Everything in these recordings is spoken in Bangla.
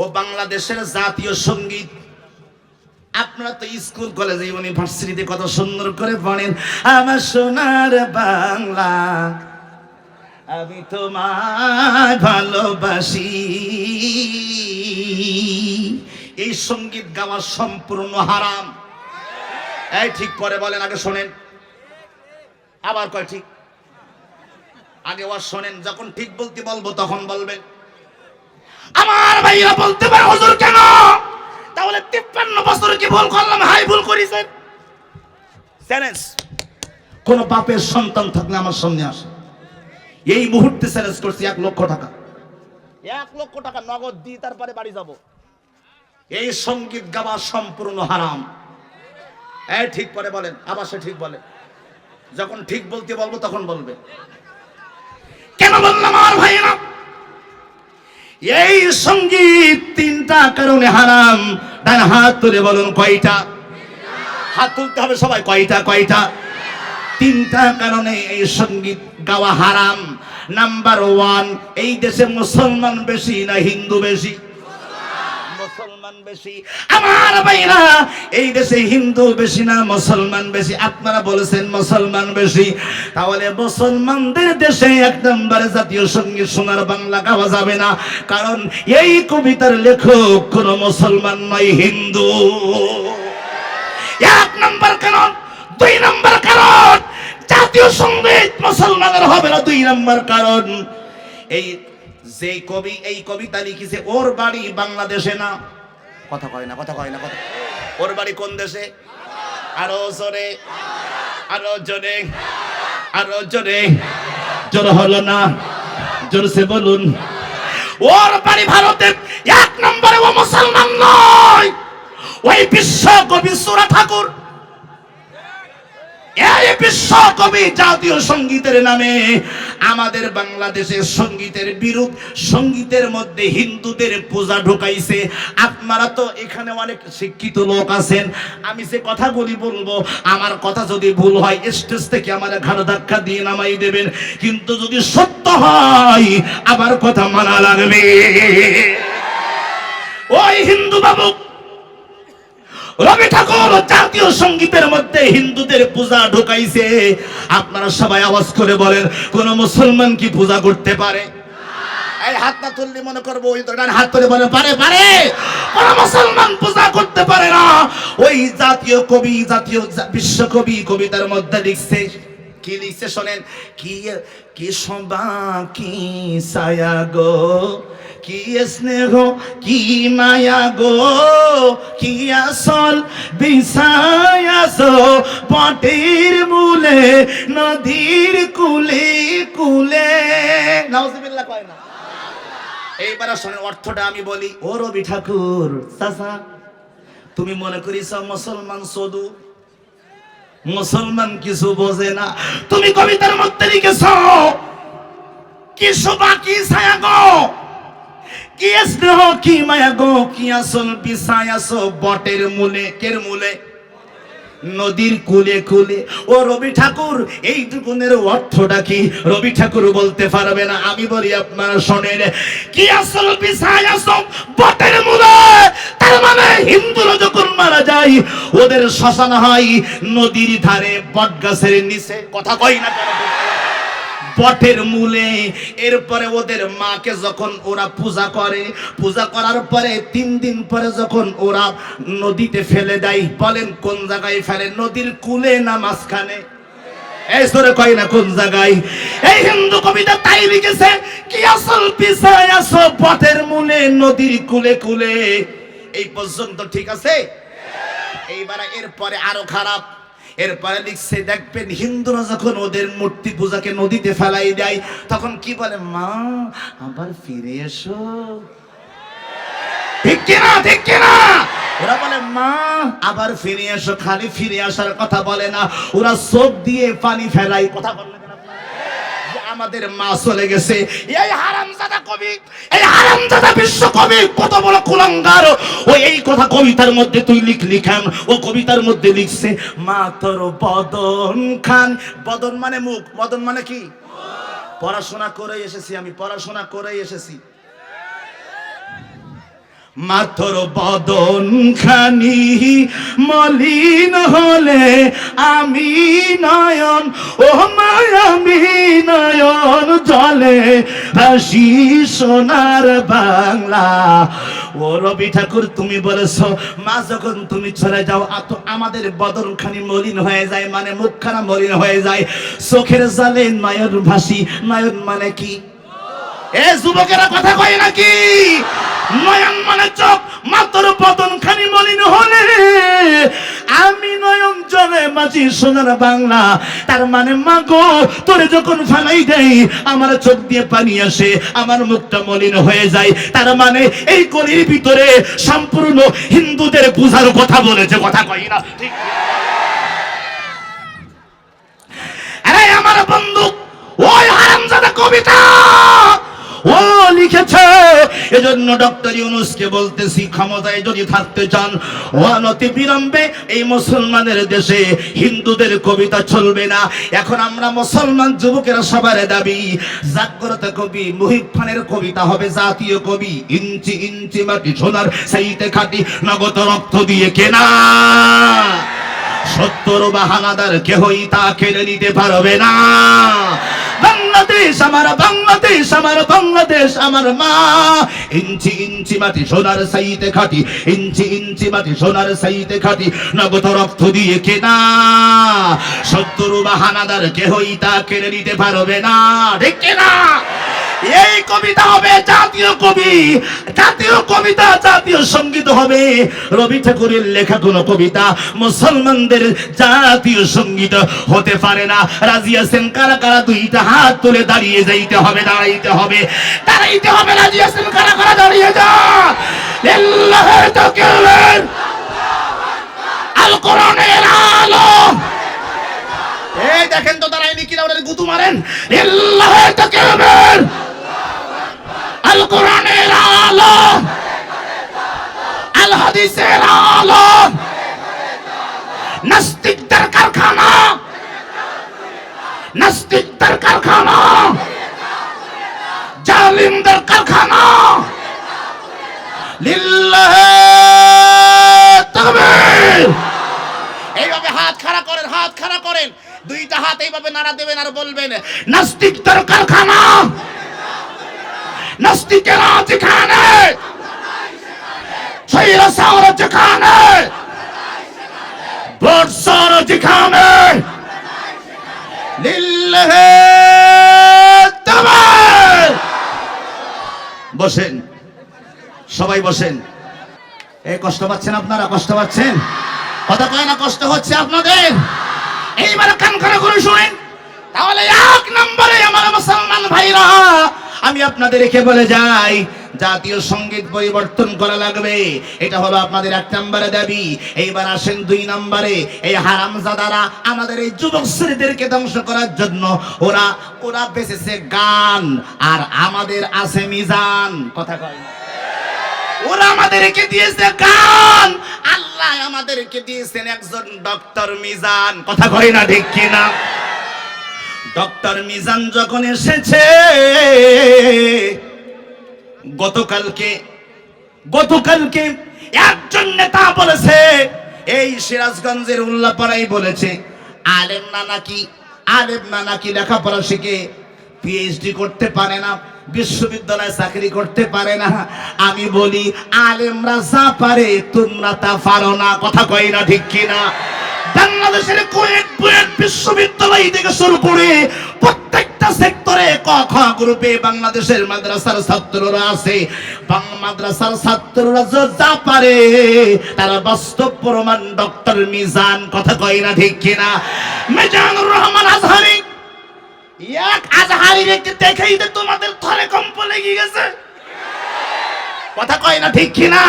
ও বাংলাদেশের জাতীয় সংগীত। আপনারা তো স্কুল, কলেজে, ইউনিভার্সিটিতে কত সুন্দর করে পড়েন আমার সোনার বাংলা, আমি তোমায় ভালোবাসি। এই সংগীত গাওয়া সম্পূর্ণ হারাম। এই ঠিক করে বলেন, আগে শোনেন। আবার কয়, ঠিক। আগে ওয়াজ শোনেন, যখন ঠিক বলতে বলব, তখন বলবেন। আমার ভাইয়া বলতে পারে হুজুর কেন? তাহলে তিপ্পান্ন বছর কি ভুল করলাম? হাই ভুল করেছেন চ্যালেঞ্জ কোন বাপের সন্তান থাকলে আমার সামনে আসে। এই মুহূর্তে চ্যালেঞ্জ করছি এক লক্ষ টাকা। এক লক্ষ টাকা নগদ দিয়ে তারপরে বাড়ি যাব। এই সংগীত গাওয়া সম্পূর্ণ হারাম। এই ঠিক করে বলেন আবার সে ঠিক বলে। যখন ঠিক বলতে বলব তখন বলবে। কেন বললাম এই সংগীত তিনটা কারণে হারাম। ডান হাত তুলে বলুন কয়টা? হাত তুলতে হবে সবাই, কয়টা কয়টা? তিনটা কারণে এই সংগীত গাওয়া হারাম। নাম্বার ওয়ান, এই দেশে মুসলমান বেশি না হিন্দু বেশি? মুসলমান বেশি, আমার ভাইরা, এই দেশে হিন্দু বেশি না, মুসলমান বেশি। আপনারা বলেছেন মুসলমান বেশি। তাহলে মুসলমানদের দেশে এক নম্বরে জাতীয় সংগীত সোনার বাংলা গাওয়া যাবে না। কারণ এই কবিতার লেখক কোন মুসলমান নয়, হিন্দু। এক নম্বর কারণ, দুই নম্বর কারণ, জাতীয় সংগীত মুসলমানের হবে না, দুই নম্বর কারণ। এই যে কবি এই কবিতা লিখেছে ওর বাড়ি বাংলাদেশে না। কথা কয় না কথা কয় না কথা ওর বাড়ি কোন দেশে? আরও জোরে আরও জোরে আরও জোরে। জোর হলো না জোরসে বলুন। ওর বাড়ি ভারতে এক নম্বরে ও মুসলমান নয়। ওই বিশ্ব কবি সুরা ঠাকুর এই বিশ্ব কবি জাতীয় সঙ্গীতের নামে আমাদের বাংলাদেশের সঙ্গীতের বিরুদ্ধ সঙ্গীতের মধ্যে হিন্দুদের পূজা ঢুকাইছে। আপনারা তো এখানে অনেক শিক্ষিত লোক আছেন। আমি যে কথাগুলি বলব, আমার কথা যদি ভুল হয়, স্টেজ থেকে আমার ঘাড় ধাক্কা দিয়ে নামাই দেবেন। কিন্তু যদি সত্য হয় আবার কথা মানা লাগবে। ওই হিন্দু বাবু রবি ঠাকুর জাতীয় সঙ্গীতের মধ্যে হিন্দুদের পূজা ঢুকাইছে। আপনারা সবাই আওয়াজ করে বলেন, কোন মুসলমান কি পূজা করতে পারে? এই হাত না তুললে মনে করব, ওই হাত তুলে বলে পারে পারে। কোন মুসলমান পূজা করতে পারে না। ওই জাতীয় কবি, জাতীয় বিশ্বকবি কবিতার মধ্যে লিখছে কি লিখছে শোনেন? কি কি সবা কি ছায়া গো? কি স্নেহ, কি মায়া গো? কি আসল বিছায়াস পটের মূলে, নদীর কুলে কুলে। নাউজুবিল্লাহ কয় না। এইবার শোনেন, অর্থটা আমি বলি, ও রবি ঠাকুর, চাচা, তুমি মনে করিস মুসলমান সদু মুসলমান কিছু বোঝে না। তুমি কবিতার মধ্যে লিখেছ, কি শোভা, কি ছায়া গো? কি স্নেহ, কি মায়া গো? কি আসল আসো বটের মূলে, কের মূলে? নদীর কুলে কুলে। ও রবি ঠাকুর, এই দুগুণের অর্থটা কি? রবি ঠাকুর বলতে পারবে না। আমি বলি, আপনারা শোনেন, কি আসল বিষয় আসো বটের মূলে? তার মানে হিন্দুরা যখন মারা যায়, ওদের শ্মশান হয় নদীর ধারে বট গাছের নিচে। কথা কই না বটের মূলে। এরপরে ওদের মাকে যখন ওরা পূজা করে, পূজা করার পরে তিন দিন পরে যখন ওরা নদীতে ফেলে দেয়, বলেন কোন জায়গায় ফেলে? নদীর কুলে না মাঝখানে? এই সরে কয় না কোন জায়গায়? এই হিন্দু কবিতা তাই লিখেছে, কি আসল পিছায় আসো বটের মূলে, নদীর কুলে কুলে? এই পর্যন্ত ঠিক আছে? এইবারে এরপরে আরও খারাপ। এরপরে লিখছে, দেখবেন হিন্দুরা যখন ওদের মূর্তি পূজাকে নদীতে ফেলাই দেয়, তখন কি বলে, মা, আবার ফিরে এসো। ওরা বলে, মা, আবার ফিরে এসো। খালি ফিরে আসার কথা বলে না। ওরা চোখ দিয়ে পানি ফেলাই কথা বলে আমাদের মা চলে গেছে। এই হারামজাদা কবি, এই হারামজাদা বিশ্ব কবি, কত বড় কুলঙ্গার। ও এই কথা কবিতার মধ্যে তুই লিখ লিখান ও কবিতার মধ্যে লিখছে, মা তোর বদন খান। বদন মানে মুখ, বদন মানে কি? পড়াশোনা করে এসেছি আমি, পড়াশোনা করে এসেছি। মাথর বদন খানি, মলিন হলে আমি নয়ন, ও মায়ামি নয়ন জলে ভাসি সোনার বাংলা। ও রবি ঠাকুর, তুমি বলেছ, মা, যখন তুমি চলে যাও, আ তো আমাদের বদন খানি মলিন হয়ে যায় মানে মুখখানা মলিন হয়ে যায়। চোখের জালে নয়ন ভাসি, নয়ন মানে কি? এ যুবকেরা কথা কয় নাকি? নয়ন মানে চোখ মাত্র পতন খানি মলিন হলে আমি নয়ন জলে মাঝি সোনার বাংলা। তার মানে মাগো তোরে যখন ফালাই দেই, আমার চোখ দিয়ে পানি আসে, আমার মুখটা মলিন হয়ে যায়। তার মানে এই গলির ভিতরে সম্পূর্ণ হিন্দুদের পূজার কথা বলেছে, কথা কই না, ঠিক আমার বন্ধু, ওই হারামজাদা কবিতা, ও লিখেছে এজন্য ডক্টর ইউনুসকে বলতেছি, ক্ষমতায় যদি থাকতে চান অনতি বিলম্বে এই মুসলমানের দেশে হিন্দুদের কবিতা চলবে না। এখন আমরা মুসলমান যুবকেরা সবার দাবি, জাগ্রত কবি মুহিব খানের কবিতা হবে জাতীয় কবি, ইঞ্চি ইঞ্চি মাটি সোনার সেইতে খাটি, নগদ রক্ত দিয়ে কেনা। সত্তর বাহানাদার কেহই তা কেড়ে নিতে পারবে না। বাংলাদেশ আমার বাংলাদেশ আমার বাংলাদেশ আমার মা। ইঞ্চি ইঞ্চি মাটি সোনার সাইতে খাটি, ইঞ্চি ইঞ্চি মাটি সোনার সাইতে খাটি, নগদ রক্ত দিয়ে কেনা। সত্তর বাহানাদার কেহই তা কেড়ে নিতে পারবে না। ঠিক না এই কবিতা হবে জাতীয় কবি, জাতীয় কবিতা, জাতীয় সংগীত হবে। রবি ঠাকুরের লেখা কোন কবিতা মুসলমানদের জাতীয় সংগীত হতে পারে না। রাজি আছেন কারা কারা দুইটা হাত তুলে দাঁড়িয়ে যাইতে হবে, দাঁড়াইতে হবে। দাঁড়াইতে হবে, রাজি আছেন কারা কারা দাঁড়িয়ে যা। আল কোরআনের আলো এই দেখেন তো দাঁড়াইনি কিনা ওদের গুতু মারেন? লিল্লাহি তাকবীর আল কোরআনের আলো। আল হাদিসের আলো। নাস্তিকদের কারখানা। নাস্তিকদের কারখানা। জালিমদের কারখানা। লিল্লাহি তাকবীর এইভাবে হাত খাড়া করেন, হাত খাড়া করেন। দুইটা হাত এইভাবে নাড়া দেবেন আর বলবেন, নাস্তিকদের কারখানা। নাস্তিকেরা যেখানে ছৈরা সাওরা যেখানে, বর্ষার যেখানে লিল্লাহে বসেন, সবাই বসেন। এই কষ্ট পাচ্ছেন আপনারা? কষ্ট পাচ্ছেন? কথা কয় না, কষ্ট হচ্ছে আপনাদের? এইবার কান করে করে শুনেন। তাহলে এক নম্বরে আমার মুসলমান ভাইরা আমি আপনাদের রেখে বলে যাই, জাতীয় সংগীত পরিবর্তন করা লাগবে। এটা হলো আপনাদের এক নম্বরে দাবি। এইবার আসেন দুই নম্বরে, এই হারামজাদারা আমাদের এই যুবক শ্রীদেরকে ধ্বংস করার জন্য। ওরা ওরা বেঁচেছে গান, আর আমাদের আছে মিজান। কথা কয় ওরা আমাদেরকে দিয়েছে গান। আল্লাহ আমাদেরকে দিয়েছেন একজন ডক্টর মিজান। কথা কয় না ঠিক কিনা? ডক্টর মিজান যখন এসেছে, গতকালকে গতকালকে একজন নেতা বলেছে, এই সিরাজগঞ্জের উল্লাপাড়াই বলেছে, আলেম না নাকি, আলেম না নাকি লেখাপড়া শিখে পিএইচডি করতে পারে না, বিশ্ববিদ্যালয়ে চাকরি করতে পারে না। আমি বলি, আলেমরা যা পারে তোমরা তা পারো না, কথা কই না ঠিক কিনা? বাংলাদেশের কয়েক বুয়েট বিশ্ববিদ্যালয় থেকে শুরু করে প্রত্যেকটা সেক্টরে ক, খ গ্রুপে বাংলাদেশের মাদ্রাসার ছাত্ররা আছে। মাদ্রাসার ছাত্ররা যা পারে, তারা বাস্তব প্রমাণ ডক্টর মিজান কথা কয় না ঠিক কিনা? মিজানুর রহমান আজহারি, এক আজহারি ব্যক্তি দেখেই তো তোমাদের থরে কম্প লেগে গেছে। কথা কয় না ঠিক কিনা?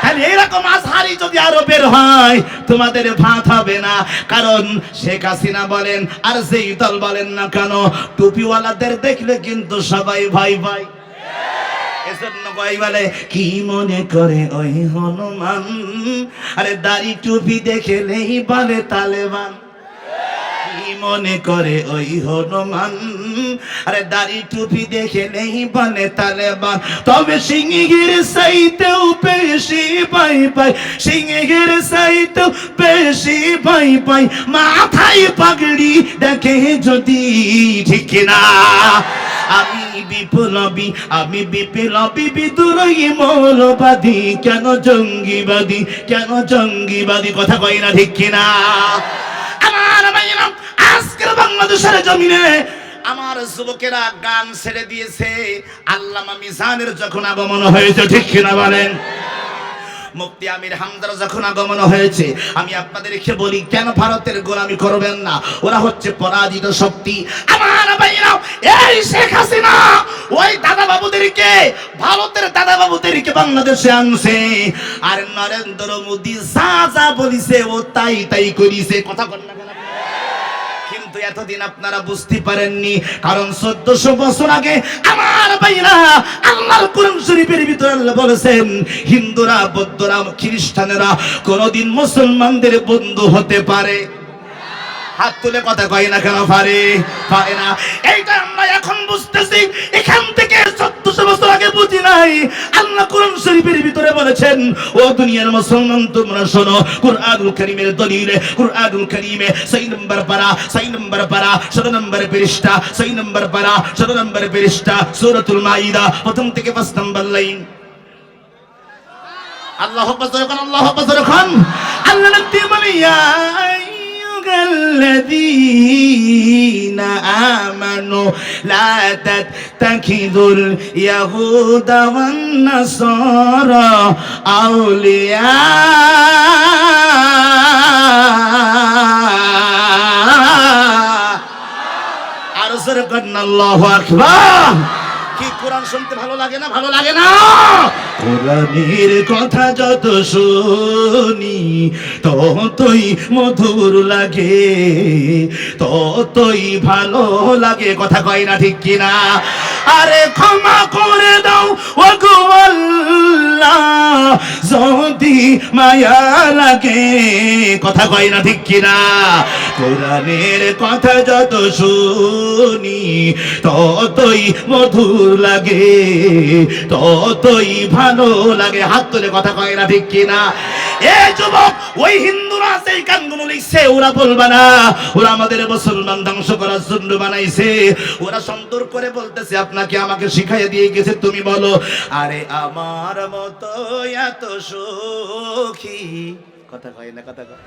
তাহলে এরকম আজহারি যদি আরও বের হয়, তোমাদের ভাত হবে না। কারণ শেখ হাসিনা বলেন, আর যেই দল বলেন না কেন, টুপিওয়ালাদের দেখলে কিন্তু সবাই ভাই ভাই এজন্য বলে, কি মনে করে ওই হনুমান? আরে, দাড়ি টুপি দেখলেই বলে তালেবান। কি মনে করে ওই হনুমান? আরে দাড়ি টুপি দেখে নেই বলে তালেবান তবে সিংহির সাইতেও পাই পাই, সিংহের সাইতো বেশি পাই পাই। মাথায় পাগড়ি দেখে যদি ঠিক না, আমি বিপ্লবী আমি বিপ্লবী, বিদ্রোহী, মৌলবাদী। কেন জঙ্গিবাদী কেন জঙ্গিবাদী? কথা কই না ঠিক কিনা? আমার আজকের বাংলাদেশের জমিনে আমার যুবকেরা গান ছেড়ে দিয়েছে। আল্লামা মিজানের যখন আগমন হয়েছে, ঠিক কিনা বলেন? মুফতি আমির হামদার যখন আগমন হয়েছে, আমি আপনাদেরকে বলি, কেন ভারতের গোলামি করবেন না? ওরা হচ্ছে পরাজিত শক্তি। আমার ভাইরা এই শেখ হাসিনা, ওই দাদা বাবুদেরকে ভারতের দাদা বাবুদেরকে বাংলাদেশে আনছে। আর নরেন্দ্র মোদী যা যা বলিছে, ও তাই তাই করিছে। কথা বল না? কিন্তু এতদিন আপনারা বুঝতে পারেননি। কারণ চোদ্দশো বছর আগে আমার ভাইরা আল্লাহর কোরআন শরীফের ভিতরে আল্লাহ বলেছেন, হিন্দুরা, বৌদ্ধরা, খ্রিস্টানেরা কোনোদিন মুসলমানদের বন্ধু হতে পারে। হাত তুলে কথা কয় না কেন পারে পারে না। এইটা আমরা এখন বুঝতেছি, এখান থেকে চোদ্দশো বছর আগে বুঝি নাই। আল্লাহ কোরআন শরীফের ভিতরে বলেছেন, ও দুনিয়ার মুসলমান, তোমরা শোনো, কুরআনুল কারীমের দলিলে, কুরআনুল কারীমে সেই নম্বর পারা সেই নম্বর পারা ষোলো নম্বর পৃষ্ঠা সেই নম্বর পারা ষোলো নম্বর পৃষ্ঠা, সূরাতুল মাইদা প্রথম থেকে পাঁচ নম্বর লাইন। আল্লাহ হকবার খান আল্লাহ হকবার খান আল্লাহ নবী বলে ইয়া তাত্তাখিযুল ইয়াহুদা ওয়ান নাসারা আউলিয়া আর জোরে করেন আল্লাহু আকবার কি কোরআন শুনতে ভালো লাগে না? ভালো লাগে না! কোরআনের কথা যত শুনি, ততই মধুর লাগে, ততই ভালো লাগে। কথা কয় না ঠিক কিনা? আরে ক্ষমা করে দাও ও গো যদি মায়া লাগে, কথা কয় না ঠিক কিনা? কোরআনের কথা যত শুনি, ততই মধুর লাগে, ততই ভালো লাগে। হাত তুলে কথা কয় না ঠিক কিনা? ওরা বলবা না। ওরা আমাদের মুসলমান ধ্বংস করার জন্য বানাইছে। ওরা সুন্দর করে বলতেছে, আপনাকে আমাকে শিখাই দিয়ে গেছে, তুমি বলো। আরে আমার মতো এত সুখী কথা কয় না, কথা কয়।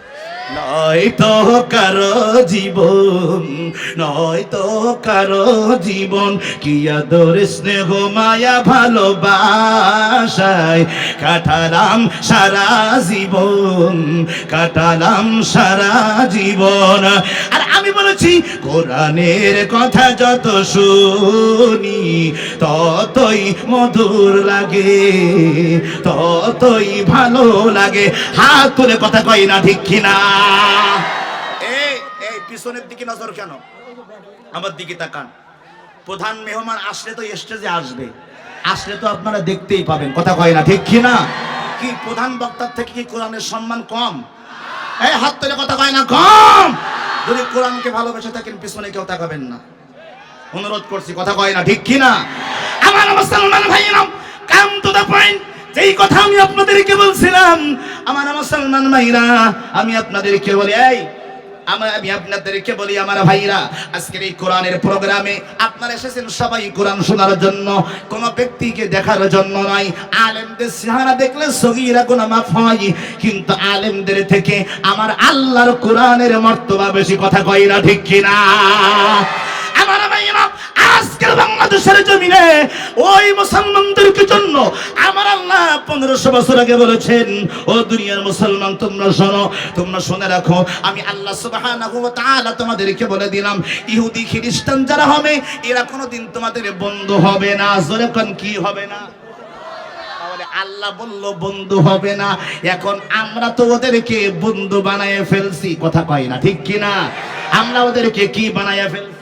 নয় তো কারও জীবন নয় তো কারও জীবন, কি আদর স্নেহ, মায়া, ভালোবাসায় কাটালাম সারা জীবন, কাটালাম সারা জীবন। আর আমি বলেছি, কোরআনের কথা যত শুনি, ততই মধুর লাগে, ততই ভালো লাগে। হাত তুলে কথা কই না ঠিক কিনা? এই এই, পিছনের দিকে নজর কেন? আমার দিকে তাকান। প্রধান মেহমান আসলে তো স্টেজে আসবে। আসলে তো আপনারা দেখতেই পাবেন, কথা কয় না ঠিক কিনা? কি, প্রধান বক্তার থেকে কি কোরআনের সম্মান কম? এই, হাত তুলে কথা কয় না কম? যদি কোরআনকে ভালোবেসে থাকেন, পিছনে কেউ তাকাবেন না। অনুরোধ করছি, কথা কয় না ঠিক কিনা? আমার মুসলমান ভাইয়েরা। কাম টু দ্য পয়েন্ট যেই কথা আমি আপনাদেরকে বলছিলাম আমার মুসলমান ভাইরা, আমি আপনাদেরকে বলি, এই আমি আপনাদেরকে বলি, আমার ভাইরা, আজকের এই কোরআনের প্রোগ্রামে আপনারা এসেছেন সবাই কোরআন শোনার জন্য, কোন ব্যক্তিকে দেখার জন্য নয়। আলেমদের চেহারা দেখলে সগীরা কোন মাফ হয়, কিন্তু আলেমদের থেকে আমার আল্লাহর কোরআনের মর্তবা বেশি কথা কই না ঠিক কিনা? আমার ভাইয়েরা বাংলাদেশের জমিনে ওই মুসলমানদেরকে জন্য? আমার আল্লাহ পনেরোশো বছর আগে বলেছেন, ও দুনিয়ার মুসলমান, তোমরা শোনো, তোমরা শুনে রাখো। আমি আল্লাহ তাআলা তোমাদেরকে বলে দিলাম, ইহুদি, খ্রিস্টান যারা হবে, এরা কোনোদিন তোমাদের বন্ধু হবে না। জোরে কোন কি হবে না? আল্লাহ বলল, বন্ধু হবে না। এখন আমরা তো ওদেরকে বন্ধু বানায় ফেলছি। কথা কয় না, ঠিক কি না আমরা ওদেরকে কি বানায় ফেলছি?